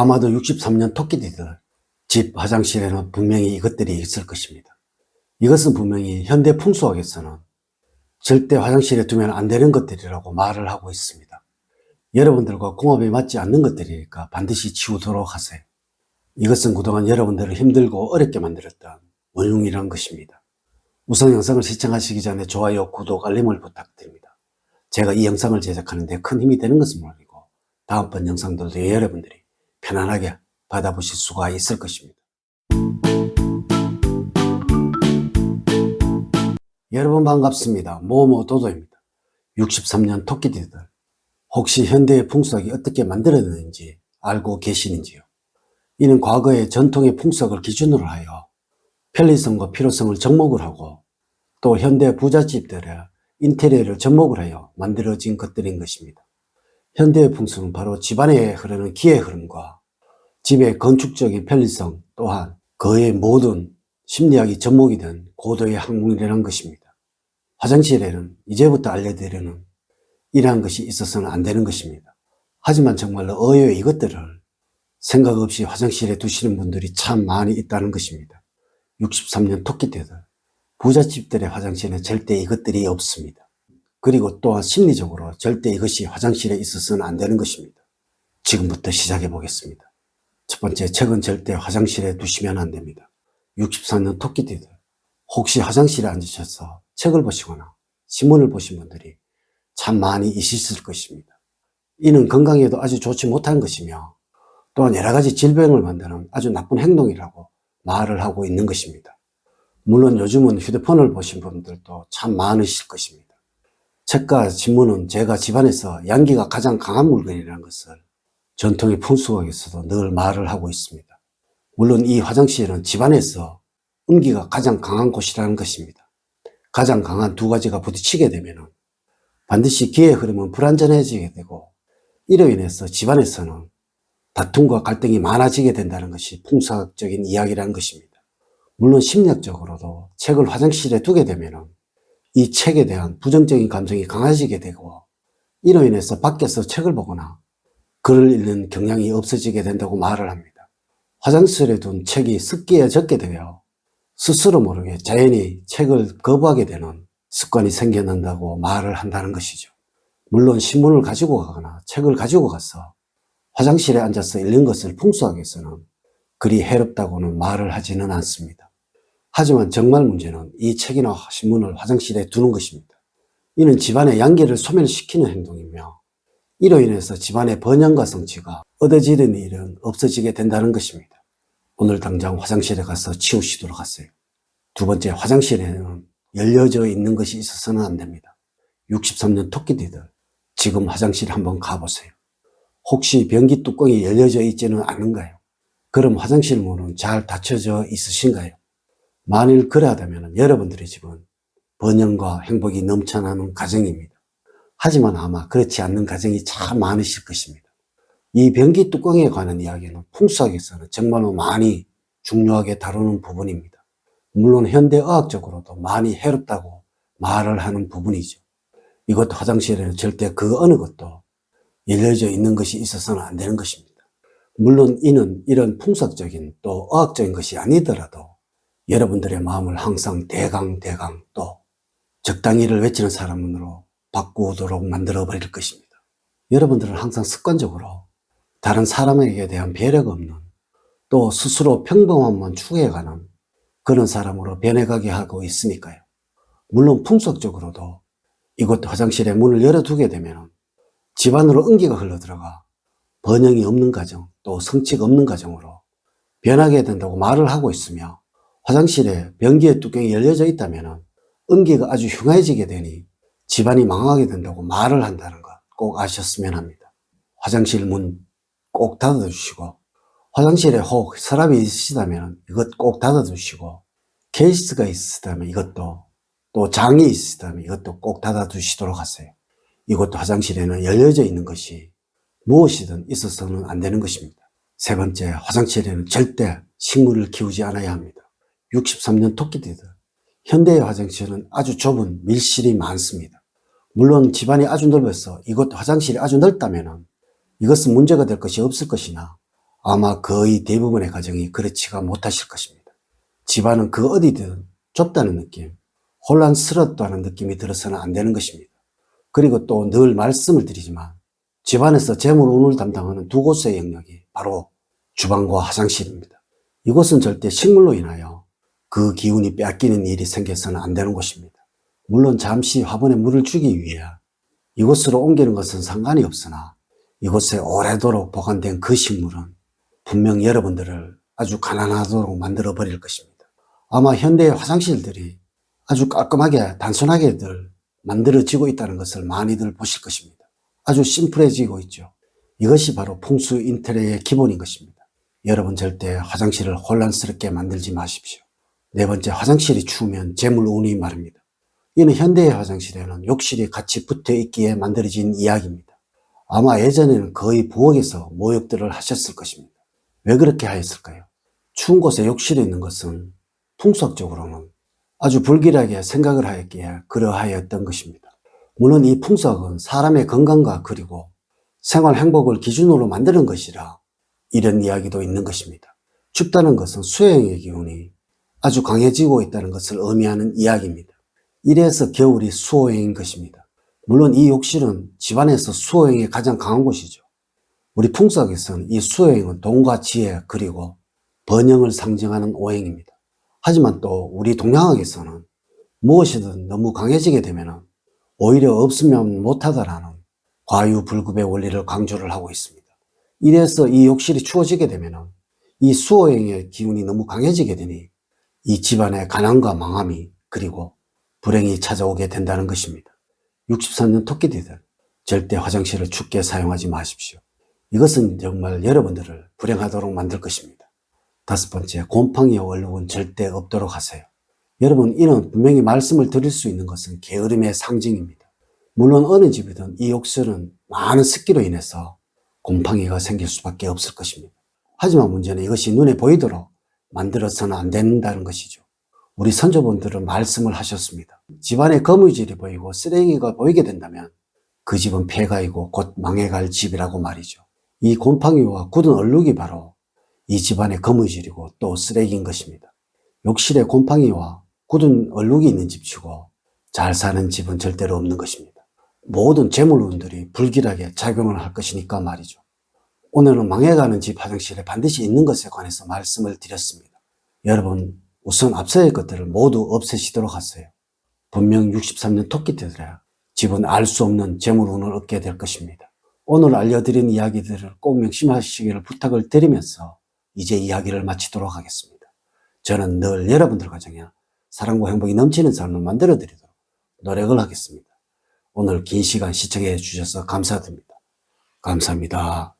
아마도 63년 토끼띠들 집 화장실에는 분명히 이것들이 있을 것입니다. 이것은 분명히 현대 풍수학에서는 절대 화장실에 두면 안 되는 것들이라고 말을 하고 있습니다. 여러분들과 궁합이 맞지 않는 것들이니까 반드시 치우도록 하세요. 이것은 그동안 여러분들을 힘들고 어렵게 만들었던 원흉이라는 것입니다. 우선 영상을 시청하시기 전에 좋아요, 구독, 알림을 부탁드립니다. 제가 이 영상을 제작하는데 큰 힘이 되는 것은 물론이고 다음번 영상들도 여러분들이 편안하게 받아보실 수가 있을 것입니다. 여러분 반갑습니다. 모모 도도입니다. 63년 토끼띠들 혹시 현대의 풍속이 어떻게 만들어졌는지 알고 계시는지요? 이는 과거의 전통의 풍속을 기준으로 하여 편리성과 필요성을 접목을 하고 또 현대 부잣집들의 인테리어를 접목을 하여 만들어진 것들인 것입니다. 현대의 풍수는 바로 집안에 흐르는 기의 흐름과 집의 건축적인 편리성 또한 그의 모든 심리학이 접목이 된 고도의 학문이라는 것입니다. 화장실에는 이제부터 알려드리는 이러한 것이 있어서는 안 되는 것입니다. 하지만 정말로 의외의 이것들을 생각 없이 화장실에 두시는 분들이 참 많이 있다는 것입니다. 63년 토끼떼들, 부잣집들의 화장실에는 절대 이것들이 없습니다. 그리고 또한 심리적으로 절대 이것이 화장실에 있어서는 안 되는 것입니다. 지금부터 시작해 보겠습니다. 첫 번째, 책은 절대 화장실에 두시면 안 됩니다. 64년 토끼띠들, 혹시 화장실에 앉으셔서 책을 보시거나 신문을 보신 분들이 참 많이 있으실 것입니다. 이는 건강에도 아주 좋지 못한 것이며 또한 여러 가지 질병을 만드는 아주 나쁜 행동이라고 말을 하고 있는 것입니다. 물론 요즘은 휴대폰을 보신 분들도 참 많으실 것입니다. 책과 신문은 제가 집안에서 양기가 가장 강한 물건이라는 것을 전통의 풍수학에서도 늘 말을 하고 있습니다. 물론 이 화장실은 집안에서 음기가 가장 강한 곳이라는 것입니다. 가장 강한 두 가지가 부딪히게 되면 반드시 기의 흐름은 불안전해지게 되고 이로 인해서 집안에서는 다툼과 갈등이 많아지게 된다는 것이 풍수학적인 이야기라는 것입니다. 물론 심리학적으로도 책을 화장실에 두게 되면 이 책에 대한 부정적인 감정이 강해지게 되고 이로 인해서 밖에서 책을 보거나 글을 읽는 경향이 없어지게 된다고 말을 합니다. 화장실에 둔 책이 습기에 젖게 되어 스스로 모르게 자연히 책을 거부하게 되는 습관이 생겨난다고 말을 한다는 것이죠. 물론 신문을 가지고 가거나 책을 가지고 가서 화장실에 앉아서 읽는 것을 풍수학에서는 그리 해롭다고는 말을 하지는 않습니다. 하지만 정말 문제는 이 책이나 신문을 화장실에 두는 것입니다. 이는 집안의 양기를 소멸시키는 행동이며 이로 인해서 집안의 번영과 성취가 얻어지는 일은 없어지게 된다는 것입니다. 오늘 당장 화장실에 가서 치우시도록 하세요. 두 번째, 화장실에는 열려져 있는 것이 있어서는 안 됩니다. 63년 토끼띠들, 지금 화장실 한번 가보세요. 혹시 변기 뚜껑이 열려져 있지는 않은가요? 그럼 화장실 문은 잘 닫혀져 있으신가요? 만일 그러하다면 여러분들의 집은 번영과 행복이 넘쳐나는 가정입니다. 하지만 아마 그렇지 않는 가정이 참 많으실 것입니다. 이 변기 뚜껑에 관한 이야기는 풍수학에서는 정말로 많이 중요하게 다루는 부분입니다. 물론 현대의학적으로도 많이 해롭다고 말을 하는 부분이죠. 이것도 화장실에는 절대 그 어느 것도 열려져 있는 것이 있어서는 안 되는 것입니다. 물론 이는 이런 풍속적인 또 의학적인 것이 아니더라도 여러분들의 마음을 항상 대강 대강 또 적당히를 외치는 사람으로 바꾸도록 만들어 버릴 것입니다. 여러분들은 항상 습관적으로 다른 사람에게 대한 배려가 없는 또 스스로 평범함만 추구해가는 그런 사람으로 변해가게 하고 있으니까요. 물론 풍속적으로도 이곳 화장실에 문을 열어두게 되면 집안으로 은기가 흘러들어가 번영이 없는 가정 또 성취가 없는 가정으로 변하게 된다고 말을 하고 있으며 화장실에 변기의 뚜껑이 열려져 있다면 은기가 아주 흉해지게 되니 집안이 망하게 된다고 말을 한다는 것 꼭 아셨으면 합니다. 화장실 문 꼭 닫아주시고 화장실에 혹 서랍이 있으시다면 이것 꼭 닫아두시고 케이스가 있으시다면 이것도 또 장이 있으시다면 이것도 꼭 닫아두시도록 하세요. 이것도 화장실에는 열려져 있는 것이 무엇이든 있어서는 안 되는 것입니다. 세 번째, 화장실에는 절대 식물을 키우지 않아야 합니다. 63년 토끼띠들. 현대의 화장실은 아주 좁은 밀실이 많습니다. 물론 집안이 아주 넓어서 이것 화장실이 아주 넓다면 이것은 문제가 될 것이 없을 것이나 아마 거의 대부분의 가정이 그렇지가 못하실 것입니다. 집안은 그 어디든 좁다는 느낌, 혼란스럽다는 느낌이 들어서는 안 되는 것입니다. 그리고 또 늘 말씀을 드리지만 집안에서 재물 운을 담당하는 두 곳의 영역이 바로 주방과 화장실입니다. 이곳은 절대 식물로 인하여 그 기운이 빼앗기는 일이 생겨서는 안 되는 곳입니다. 물론 잠시 화분에 물을 주기 위해 이곳으로 옮기는 것은 상관이 없으나 이곳에 오래도록 보관된 그 식물은 분명 여러분들을 아주 가난하도록 만들어 버릴 것입니다. 아마 현대의 화장실들이 아주 깔끔하게 단순하게들 만들어지고 있다는 것을 많이들 보실 것입니다. 아주 심플해지고 있죠. 이것이 바로 풍수 인테리어의 기본인 것입니다. 여러분 절대 화장실을 혼란스럽게 만들지 마십시오. 네 번째, 화장실이 추우면 재물운이 마릅니다. 이는 현대의 화장실에는 욕실이 같이 붙어 있기에 만들어진 이야기입니다. 아마 예전에는 거의 부엌에서 모욕들을 하셨을 것입니다. 왜 그렇게 하였을까요? 추운 곳에 욕실이 있는 것은 풍수학적으로는 아주 불길하게 생각을 하였기에 그러하였던 것입니다. 물론 이 풍수학은 사람의 건강과 그리고 생활 행복을 기준으로 만드는 것이라 이런 이야기도 있는 것입니다. 춥다는 것은 수행의 기운이 아주 강해지고 있다는 것을 의미하는 이야기입니다. 이래서 겨울이 수호행인 것입니다. 물론 이 욕실은 집안에서 수호행이 가장 강한 곳이죠. 우리 풍수학에서는 이 수호행은 돈과 지혜 그리고 번영을 상징하는 오행입니다. 하지만 또 우리 동양학에서는 무엇이든 너무 강해지게 되면 오히려 없으면 못하다라는 과유불급의 원리를 강조를 하고 있습니다. 이래서 이 욕실이 추워지게 되면 이 수호행의 기운이 너무 강해지게 되니 이 집안의 가난과 망함이 그리고 불행이 찾아오게 된다는 것입니다. 63년 토끼띠들 절대 화장실을 춥게 사용하지 마십시오. 이것은 정말 여러분들을 불행하도록 만들 것입니다. 다섯 번째, 곰팡이와 얼룩은 절대 없도록 하세요. 여러분, 이는 분명히 말씀을 드릴 수 있는 것은 게으름의 상징입니다. 물론 어느 집이든 이 욕설은 많은 습기로 인해서 곰팡이가 생길 수밖에 없을 것입니다. 하지만 문제는 이것이 눈에 보이도록 만들어서는 안 된다는 것이죠. 우리 선조분들은 말씀을 하셨습니다. 집안에 거무질이 보이고 쓰레기가 보이게 된다면 그 집은 폐가이고 곧 망해갈 집이라고 말이죠. 이 곰팡이와 굳은 얼룩이 바로 이 집안의 거무질이고 또 쓰레기인 것입니다. 욕실에 곰팡이와 굳은 얼룩이 있는 집치고 잘 사는 집은 절대로 없는 것입니다. 모든 재물운들이 불길하게 작용을 할 것이니까 말이죠. 오늘은 망해가는 집 화장실에 반드시 있는 것에 관해서 말씀을 드렸습니다. 여러분, 우선 앞서의 것들을 모두 없애시도록 하세요. 분명 63년 토끼들이라 집은 알 수 없는 재물운을 얻게 될 것입니다. 오늘 알려드린 이야기들을 꼭 명심하시기를 부탁을 드리면서 이제 이야기를 마치도록 하겠습니다. 저는 늘 여러분들 가정에 사랑과 행복이 넘치는 삶을 만들어 드리도록 노력을 하겠습니다. 오늘 긴 시간 시청해 주셔서 감사드립니다. 감사합니다.